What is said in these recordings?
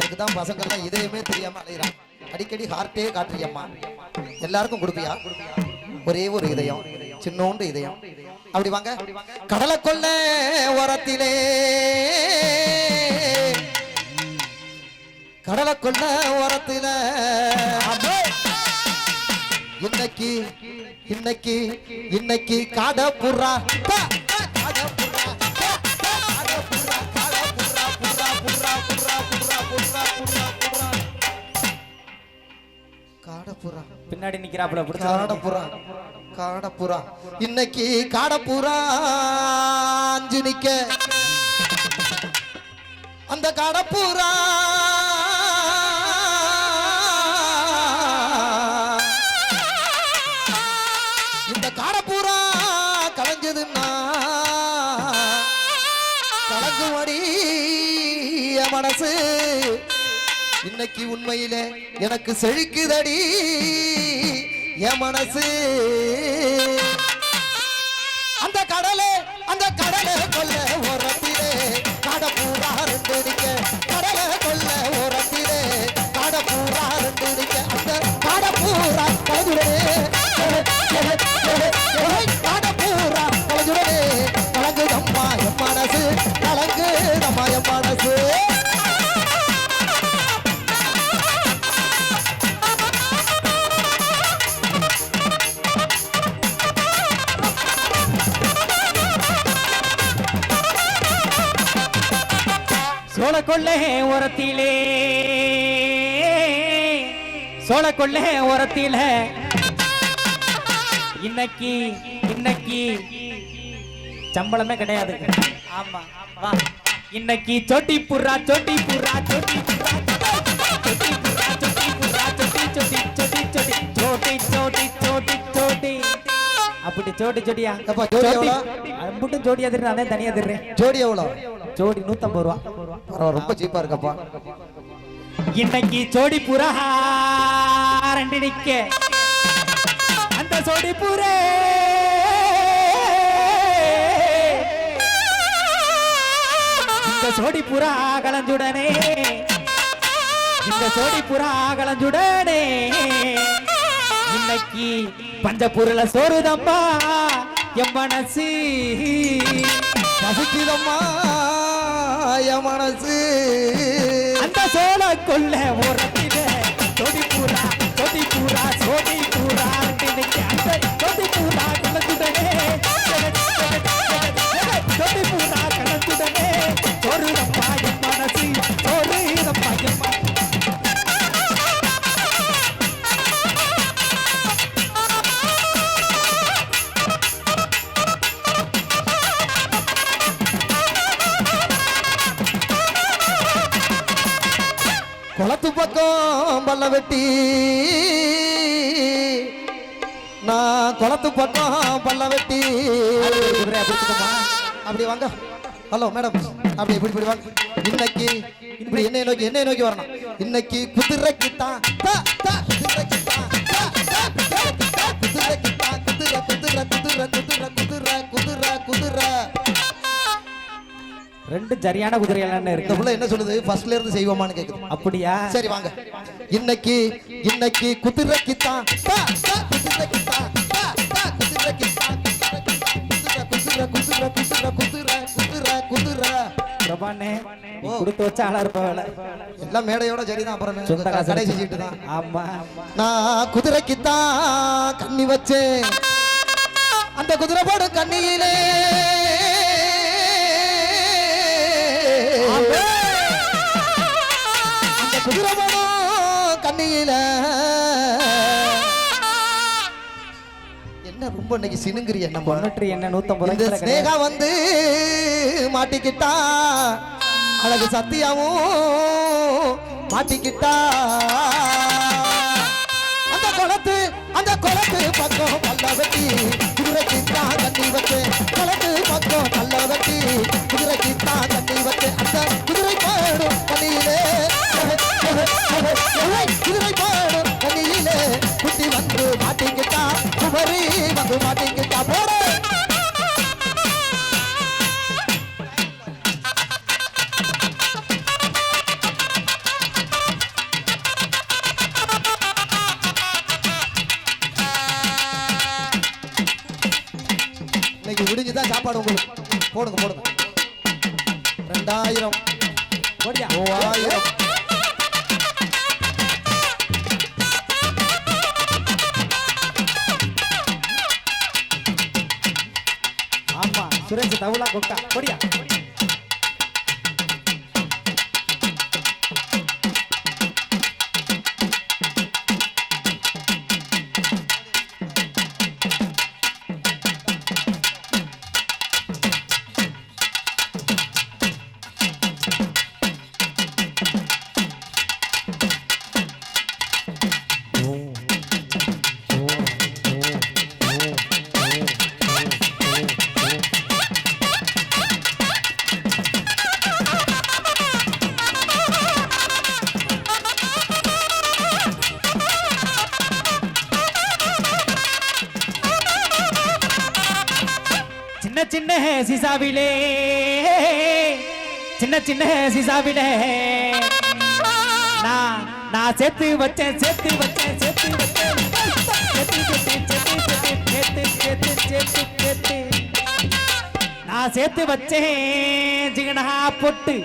அதுக்குதான் பசங்கள்லாம் இதயமே தெரியாம அலையிறான் அடிக்கடி ஹார்ட்டே காட்டுறியம்மா. எல்லாருக்கும் கொடுப்பியா? ஒரே ஒரு இதயம் சின்னோண்டு இதயம். அப்படி வாங்க. கடலை கொள்ள ஓரத்திலே. கடலை கொள்ள ஓரத்தில. இன்னைக்கு இன்னைக்கு இன்னைக்கு காட புறா. பின்னாடி நிக்கிறாப்புல பிடிச்ச காடப்புறா காடப்புறா. இன்னைக்கு காடப்புறா அஞ்சு நிக்க. அந்த காடப்புறா இந்த காடப்புறா கலைஞ்சதுன்னா கலங்குமடி மனசு. இன்னைக்கு உண்மையில எனக்கு செழிக்குதடி. என் மனசு சோழ கொள்ளை ஓரத்திலே. சோழ கொள்ளை ஓரத்தில. இன்னைக்கு இன்னைக்கு சம்பளமே கிடையாது. ஆமா வா. இன்னைக்கு சொட்டி புறா சொட்டி புறா சொட்டி புறா சொட்டி புறா சொட்டி புறா சொட்டி சொட்டி சொட்டி சொட்டி சோட்டி சோட்டி சோட்டி சோட்டி. அப்படி சோட்டி ஜோடியா அப்பா, ஜோடி எவ்வளோ? மட்டும் ஜோடி அதே தனியா ஜோடி எவ்வளோ? ஜோடி நூத்தம்பது ரூபா. ரொம்ப சீப்பா இருக்கப்பா. இன்னைக்கு ஜோடி புறா ரெண்டு நிக்க. அந்த ஜோடி புறே. இந்த சோடி புறா கலஞ்சுடனே. இந்த சோடி புறா கலஞ்சுடனே. இன்னைக்கு பஞ்ச பொருள சோறுதம்மா என் மனசு பசிக்குதம்மா. தாய மனசு. அந்த சோழ கொள்ள ஓரத்தில தொடி பூரா தொடி பூரா சோடி பூரா அந்த தொடி குளத்து பக்கம் பல்ல வெட்டி. நான் குளத்து பக்கம் பல்ல வெட்டி. அப்படி வாங்க. Hello madam. அப்படி இப்படி இப்படி வாங்க. இன்னைக்கு இப்படி என்னை நோக்கி என்னை நோக்கி வரணும். இன்னைக்கு குதிரைக்கு தான் குதிரைக்கு தான், குதிரைக்கு தான், குதிரை குதிரை குதிரை குதிரை குதிரை குதிரை குதிரை. ரெண்டு சரியான இந்த இருக்கு? புள்ள என்ன சொல்லுது? ஃபர்ஸ்ட்ல இருந்து செய்வோமான்னு கேக்குது. அப்படியா? சரி வாங்க. இன்னைக்கு இன்னைக்கு குதிரைக்கு தான் குதிரைக்கு தான் குதிரைக்கு தான் குதிரை குதிரை குதிரை குதிரை குதிரை குதிரை பிரபானே கொடுத்து வச்ச ஆளா இருப்பவள எல்லாம் மேடையோட சரிதான் அப்புறம் சொந்த காசு கடைசி வச்சு. சீட்டு தான். ஆமா. நான் குதிரைக்கு தான் கண்ணி வச்சேன். அந்த குதிரை போடு கண்ணியிலே ரொம்ப இன்னைக்கு சினுங்கிறிய நம்ம என்ன நூத்தம்பது இந்த ஸ்னேகா வந்து மாட்டிக்கிட்டா. அழகு சத்தியாவும் மாட்டிக்கிட்டா. அந்த குளத்து அந்த குளத்து பக்கம் பல்ல வெட்டி குதிரைக்கு தான் தண்ணி இது விடிஞ்சுதான் சாப்பாடு உங்களுக்கு. போடுங்க போடுங்க. ரெண்டாயிரம். மூவாயிரம். ஆமா சுரேஷ் தவுலா கொக்கா போடியா? சின்ன சின்ன சிசாவிலே. சின்ன சின்ன சிசாவிலே. நான் நான் சேர்த்து வச்சேன் சேர்த்து வச்சேன் சேர்த்து வச்சேன். சேர்த்து சேர்த்து. நான் சேர்த்து வச்சேன் ஜிகனா பொட்டு.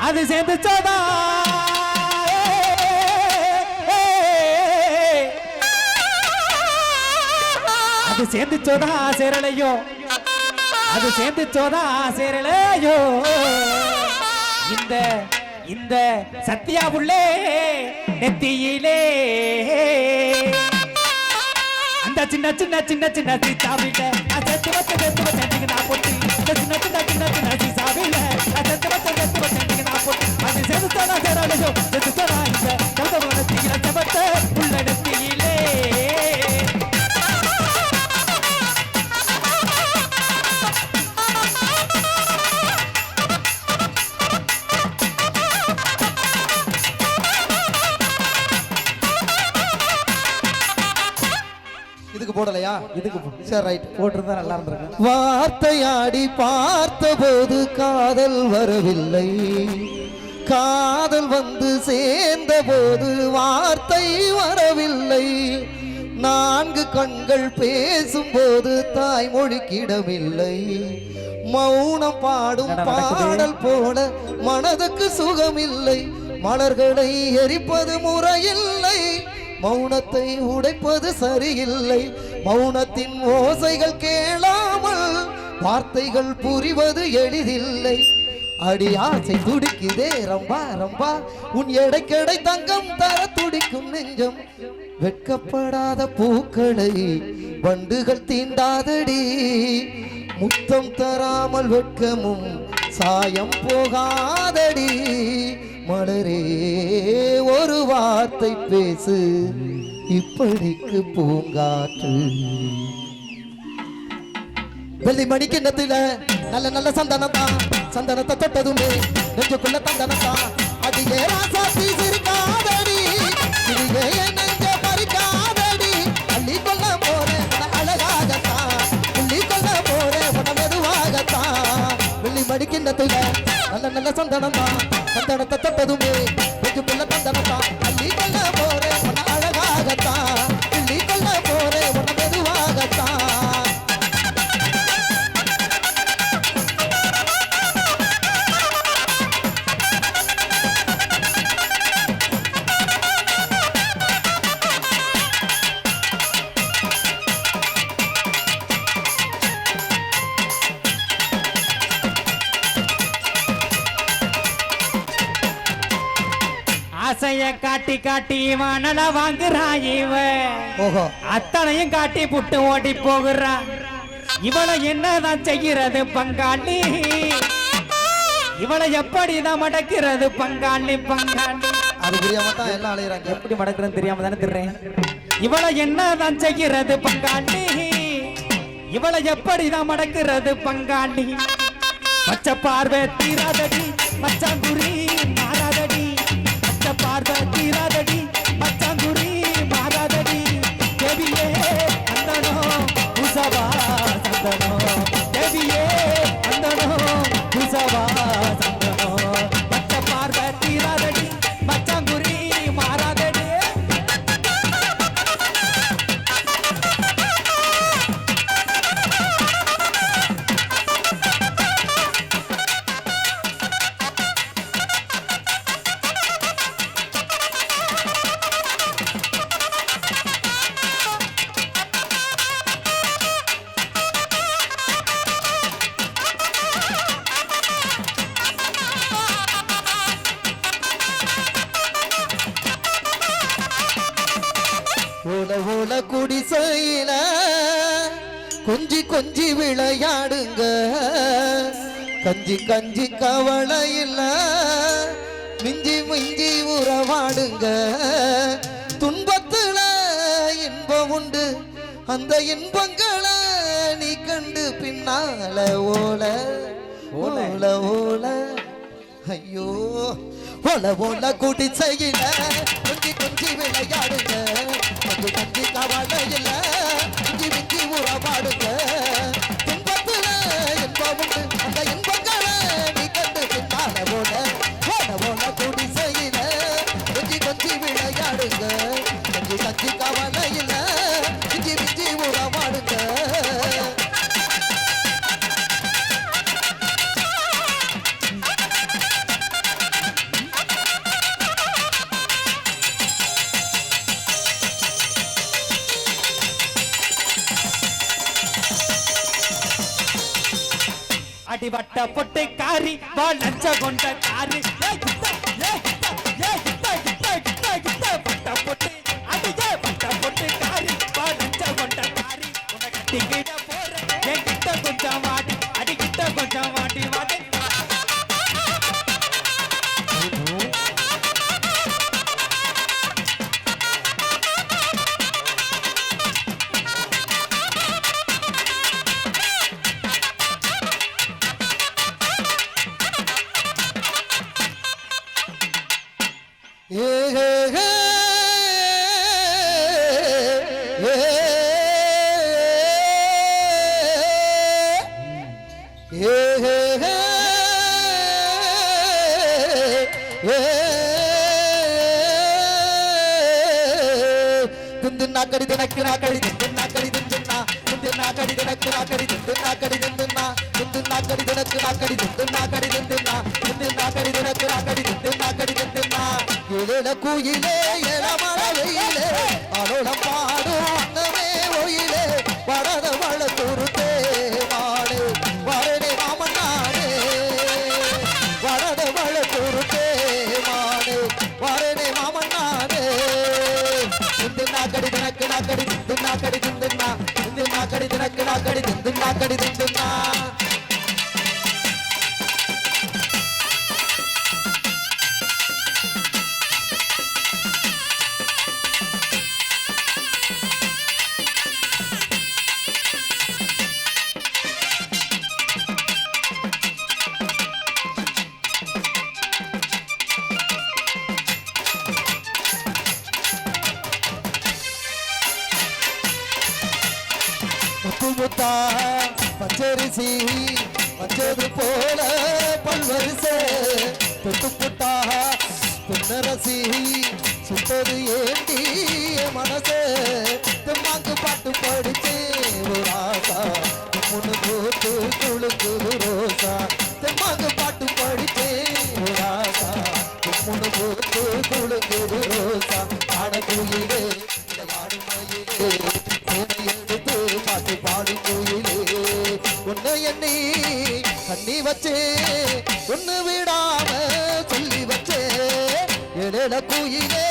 அது சேர்ந்து சோதா. அது சேர்ந்து சோதா சேரலையோ. அது சேர்ந்து சோதா சேரலையோ. இந்த இந்த சத்யா உள்ளே நெத்தியிலே. அந்த சின்ன சின்ன சின்ன சின்ன சீசாவில நான் செத்து வச்ச செத்து நான் போட்டு. இந்த சின்ன சின்ன சின்ன சின்ன சீசாவில நான் செத்து வச்ச செத்து நான் போட்டு. அது செத்து சேரலையோ. செத்து இதுக்கு சரி ரைட் போட்டிருந்தா நல்லா இருந்திருக்கும். வார்த்தையாடி பார்த்தபோது காதல் வரவில்லை. காதல் வந்து சேர்ந்தபோது வார்த்தை வரவில்லை. நான்கு கண்கள் பேசும்போது தாய்மொழி கிடமில்லை மௌனம் பாடும்? பாடல் போல மனதுக்கு சுகமில்லை. மலர்களை எரிப்பது முறையில்லை. மௌனத்தை உடைப்பது சரியில்லை. மௌனத்தின் ஓசைகள் கேளாமல் வார்த்தைகள் புரிவது எளிதில்லை. அடி ஆசை துடிக்குதே ரம்பா ரம்பா. உன் எடைக்கடை தங்கம் தர துடிக்கும் நெஞ்சம். வெட்கப்படாத பூக்களை வண்டுகள் தீண்டாதடி. முத்தம் தராமல் வெட்கமும் சாயம் போகாதடி. மலரே ஒரு வார்த்தை பேசு. இப்படிக்கு பூங்காற்று. வெள்ளி மணி கிண்ணத்துல நல்ல நல்ல சந்தனம் தான் சந்தனத்தை தொட்டதுமே நெஞ்சுக்குள்ள தந்தனம் தான் அதிலே ராசாத்தி காட்டி காட்டி மணல வாங்குறான் இவன் ஓஹோ. அத்தனையும் காட்டி புட்டு ஓடி போகுறான் இவளை என்னதான் செய்கிறது பங்காளி? இவளை எப்படிதான் மடக்கிறது பங்காளி பங்காளி? அது புரியாம தான் எல்லாம் அலையிறாங்க. எப்படி மடக்கிறேன்னு தெரியாம தானே திர்றேன். இவளை என்னதான் செய்கிறது பங்காளி? இவளை எப்படிதான் மடக்கிறது பங்காளி? பச்சை பார்வை தீராதடி மச்சாங்குரி ஓல குடிசையில கொஞ்சி கொஞ்சி விளையாடுங்க. கஞ்சி கஞ்சி கவலை இல்ல. மிஞ்சி மிஞ்சி உறவாடுங்க. துன்பத்துல இன்பம் உண்டு. அந்த இன்பங்களை நீ கண்டு பின்னால ஓல. ஓல ஓல. ஐயோ. ஓல ஓல கூட்டி செய்யல கொஞ்சி கொஞ்சி விளையாடுங்க கொஞ்சி கொஞ்சி கவலை இல்லை அடிவட்ட பொட்டு காரி லஞ்ச கொண்ட காரி. திந்து நாக்கடி தினக்கு நாக்கடி திந்து நாக்கடி திந்துன்னா திந்து நாக்கடி தினக்கு நாக்கடி திந்து நாக்கடி திந்துன்னா திந்து நாக்கடி தினக்கு நாக்கடி திந்து நாக்கடி திந்துன்னா திந்து நாக்கடி தினக்கு நாக்கடி திந்து நாக்கடி திந்துன்னா இள குயிலே இளமழ வெயிலே நாக்கடி திந்து நாக்கடி திந்துன்னா திந்து நாக்கடி தினக்கு நாக்கடி முத்தா பச்சரிசி பச்சது போல பல்வரிசே. தொட்டு புட்டா துன்னரசி சுட்டது ஏண்டி மனசே. தும்மாக்கு பாட்டு படிச்சு ராசா முன்னு கூத்து குழுக்கு ரோசா. தும்மாக்கு பாட்டு படிச்சே வச்சே ஒன்று விடாம சொல்லி வச்சே. எழுத குயிலே